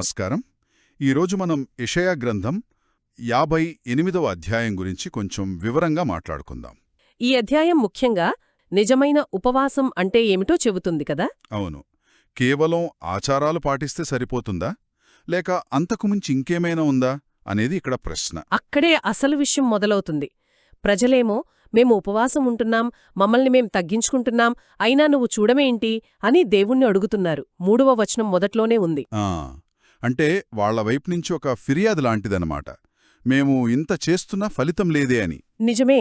నమస్కారం. ఈరోజు మనం ఇషయా గ్రంథం యాభై ఎనిమిదవ అధ్యాయం గురించి కొంచెం వివరంగా మాట్లాడుకుందాం. ఈ అధ్యాయం ముఖ్యంగా నిజమైన ఉపవాసం అంటే ఏమిటో చెబుతుంది కదా? అవును. కేవలం ఆచారాలు పాటిస్తే సరిపోతుందా? లేక అంతకుమించి ఇంకేమైనా ఉందా? అనేది ఇక్కడ ప్రశ్న. అక్కడే అసలు విషయం మొదలవుతుంది. ప్రజలేమో మేము ఉపవాసం ఉంటున్నాం మమ్మల్ని మేం తగ్గించుకుంటున్నాం అయినా నువ్వు చూడమేంటి? అని దేవుణ్ణి అడుగుతున్నారు. మూడవ వచనం మొదట్లోనే ఉంది. అంటే వాళ్ళ వైపు నుంచి ఒక ఫిర్యాదు లాంటిదన్నమాట. మేము ఇంత చేస్తున్నా ఫలితం లేదే అని. నిజమే.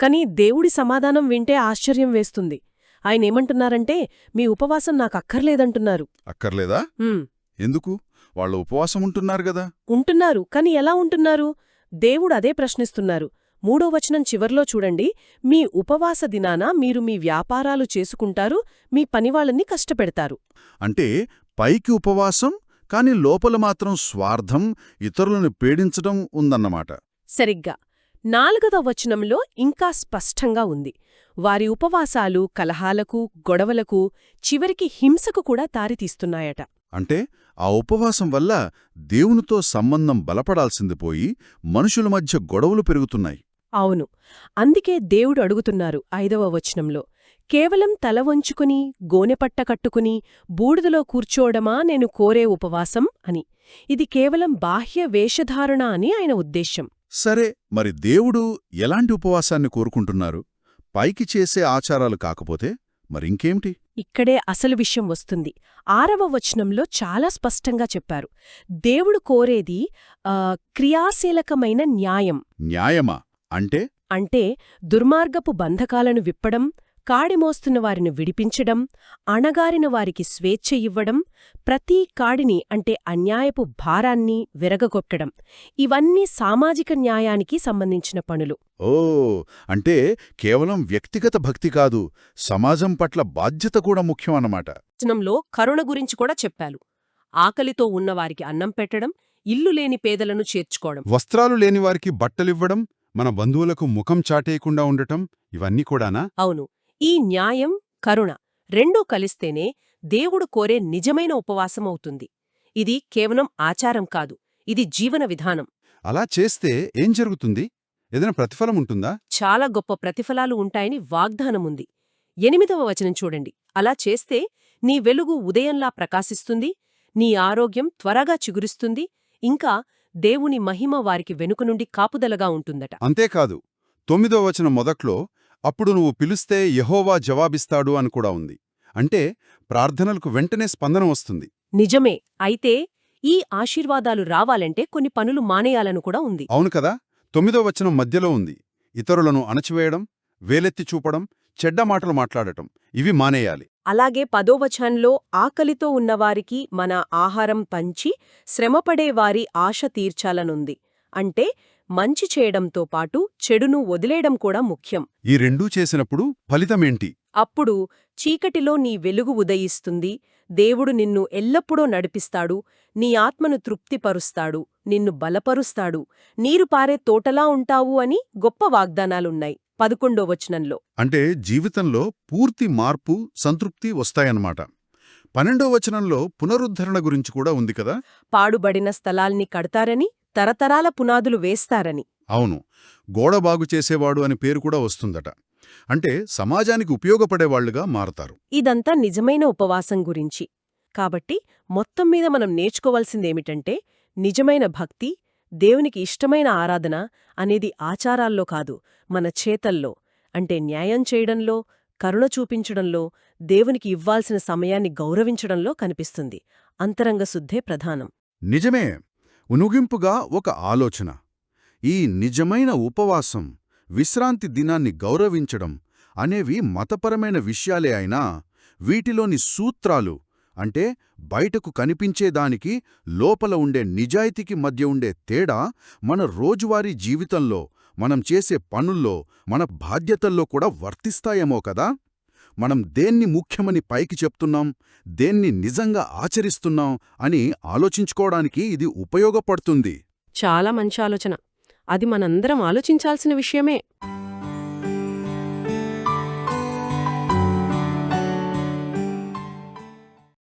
కాని దేవుడి సమాధానం వింటే ఆశ్చర్యం వేస్తుంది. ఆయనేమంటున్నారంటే మీ ఉపవాసం నాకక్కర్లేదంటున్నారు అక్కర్లేదా? ఉమ్, ఎందుకు? వాళ్ళు ఉపవాసం ఉంటున్నారు గదా ఉంటున్నారు. కాని ఎలా ఉంటున్నారు? దేవుడు అదే ప్రశ్నిస్తున్నారు. మూడో వచనం చివర్లో చూడండి. మీ ఉపవాస దినాన మీరు మీ వ్యాపారాలు చేసుకుంటారు మీ పనివాళ్ళని కష్టపెడతారు. అంటే పైకి ఉపవాసం కాని లోపల మాత్రం స్వార్థం ఇతరులను పీడించడం ఉందన్నమాట. సరిగ్గా. నాలుగవ వచనంలో ఇంకా స్పష్టంగా ఉంది. వారి ఉపవాసాలు కలహాలకు గొడవలకు చివరికి హింసకు కూడా దారితీస్తున్నాయట. అంటే ఆ ఉపవాసం వల్ల దేవునితో సంబంధం బలపడాల్సింది పోయి మనుషుల మధ్య గొడవలు పెరుగుతున్నాయి. అవును. అందుకే దేవుడు అడుగుతున్నారు ఐదవ వచనంలో. కేవలం తల వంచుకుని గోనెపట్ట కట్టుకుని బూడిదలో కూర్చోవడమా నేను కోరే ఉపవాసం అని. ఇది కేవలం బాహ్య వేషధారణ అని ఆయన ఉద్దేశ్యం. సరే మరి దేవుడు ఎలాంటి ఉపవాసాన్ని కోరుకుంటున్నారు? పైకి చేసే ఆచారాలు కాకపోతే మరింకేమిటి ఇక్కడే అసలు విషయం వస్తుంది. ఆరవ వచనంలో చాలా స్పష్టంగా చెప్పారు. దేవుడు కోరేది క్రియాశీలకమైన న్యాయం. న్యాయమా? అంటే? అంటే దుర్మార్గపు బంధకాలను విప్పడం కాడిమోస్తున్న వారిని విడిపించడం అణగారిన వారికి స్వేచ్ఛ ఇవ్వడం ప్రతి కాడిని అంటే అన్యాయపు భారాన్ని విరగగొట్టడం. ఇవన్నీ సామాజిక న్యాయానికి సంబంధించిన పనులు. ఓ అంటే కేవలం వ్యక్తిగత భక్తి కాదు సమాజం పట్ల బాధ్యత కూడా ముఖ్యం అన్నమాట. వచనంలో కరుణ గురించి కూడా చెప్పారు. ఆకలితో ఉన్నవారికి అన్నం పెట్టడం ఇల్లు లేని పేదలను చేర్చుకోవడం. వస్త్రాలు లేనివారికి బట్టలివ్వడం మన బంధువులకు ముఖం చాటేయకుండా ఉండటం ఇవన్నీ కూడానా? అవును. ఈ న్యాయం కరుణ రెండూ కలిస్తేనే దేవుడు కోరే నిజమైన ఉపవాసమవుతుంది. ఇది కేవలం ఆచారం కాదు ఇది జీవన విధానం. అలా చేస్తే ఏం జరుగుతుంది? ఏదైనా ప్రతిఫలం ఉంటుందా? చాలా గొప్ప ప్రతిఫలాలు ఉంటాయని వాగ్దానముంది. ఎనిమిదవ వచనం చూడండి. అలా చేస్తే నీ వెలుగు ఉదయంలా ప్రకాశిస్తుంది నీ ఆరోగ్యం త్వరగా చిగురిస్తుంది ఇంకా దేవుని మహిమ వారికి వెనుక నుండి కాపుదలగా ఉంటుందట. అంతేకాదు తొమ్మిదో వచనం మొదట్లో అప్పుడు నువ్వు పిలిస్తే యెహోవా జవాబిస్తాడు అని కూడా ఉంది. అంటే ప్రార్థనలకు వెంటనే స్పందన వస్తుంది. నిజమే. అయితే ఈ ఆశీర్వాదాలు రావాలంటే కొన్ని పనులు మానేయాలను కూడా ఉంది. అవును కదా? తొమ్మిదో వచనం మధ్యలో ఉంది. ఇతరులను అణచివేయడం వేలెత్తి చూపడం చెడ్డ మాటలు మాట్లాడటం ఇవి మానేయాలి. అలాగే పదోవచనంలో ఆకలితో ఉన్నవారికి మన ఆహారం పంచి శ్రమపడేవారి ఆశ తీర్చాలనుంది. అంటే మంచి చేయడంతో పాటు చెడును వదిలేయడం కూడా ముఖ్యం. ఈ రెండూ చేసినప్పుడు ఫలితమేంటి? అప్పుడు చీకటిలో నీ వెలుగు ఉదయిస్తుంది. దేవుడు నిన్ను ఎల్లప్పుడూ నడిపిస్తాడు. నీ ఆత్మను తృప్తిపరుస్తాడు. నిన్ను బలపరుస్తాడు. నీరు పారే తోటలా ఉంటావు అని గొప్ప వాగ్దానాలున్నాయి. పదకొండో వచనంలో. అంటే జీవితంలో పూర్తి మార్పు సంతృప్తి వస్తాయన్నమాట. పన్నెండో వచనంలో పునరుద్ధరణ గురించి కూడా ఉంది కదా? పాడుబడిన స్థలాల్ని కడతారని తరతరాల పునాదులు వేస్తారని. అవును. గోడ బాగు చేసేవాడు అని పేరు కూడా వస్తుందట. అంటే సమాజానికి ఉపయోగపడేవాళ్ళుగా మారతారు. ఇదంతా నిజమైన ఉపవాసం గురించి. కాబట్టి మొత్తం మీద మనం నేర్చుకోవాల్సిందేమిటంటే నిజమైన భక్తి దేవునికి ఇష్టమైన ఆరాధన అనేది ఆచారాల్లో కాదు మన చేతల్లో. అంటే న్యాయం చేయడంలో కరుణ చూపించడంలో దేవునికి ఇవ్వాల్సిన సమయాన్ని గౌరవించడంలో కనిపిస్తుంది. అంతరంగ శుద్ధే ప్రధానం. నిజమే. ఉనుగింపుగా ఒక ఆలోచన. ఈ నిజమైన ఉపవాసం విశ్రాంతి దినాన్ని గౌరవించడం అనేవి మతపరమైన విషయాలే అయినా వీటిలోని సూత్రాలు అంటే బయటకు కనిపించేదానికి లోపల ఉండే నిజాయితీకి మధ్య ఉండే తేడా మన రోజువారీ జీవితంలో మనం చేసే పనుల్లో మన బాధ్యతల్లో కూడా వర్తిస్తాయేమో కదా? మనం దేన్ని ముఖ్యమని పైకి చెప్తున్నాం దేన్ని నిజంగా ఆచరిస్తున్నాం అని ఆలోచించుకోవడానికి ఇది ఉపయోగపడుతుంది. చాలా మంచి ఆలోచన. అది మనందరం ఆలోచించాల్సిన విషయమే.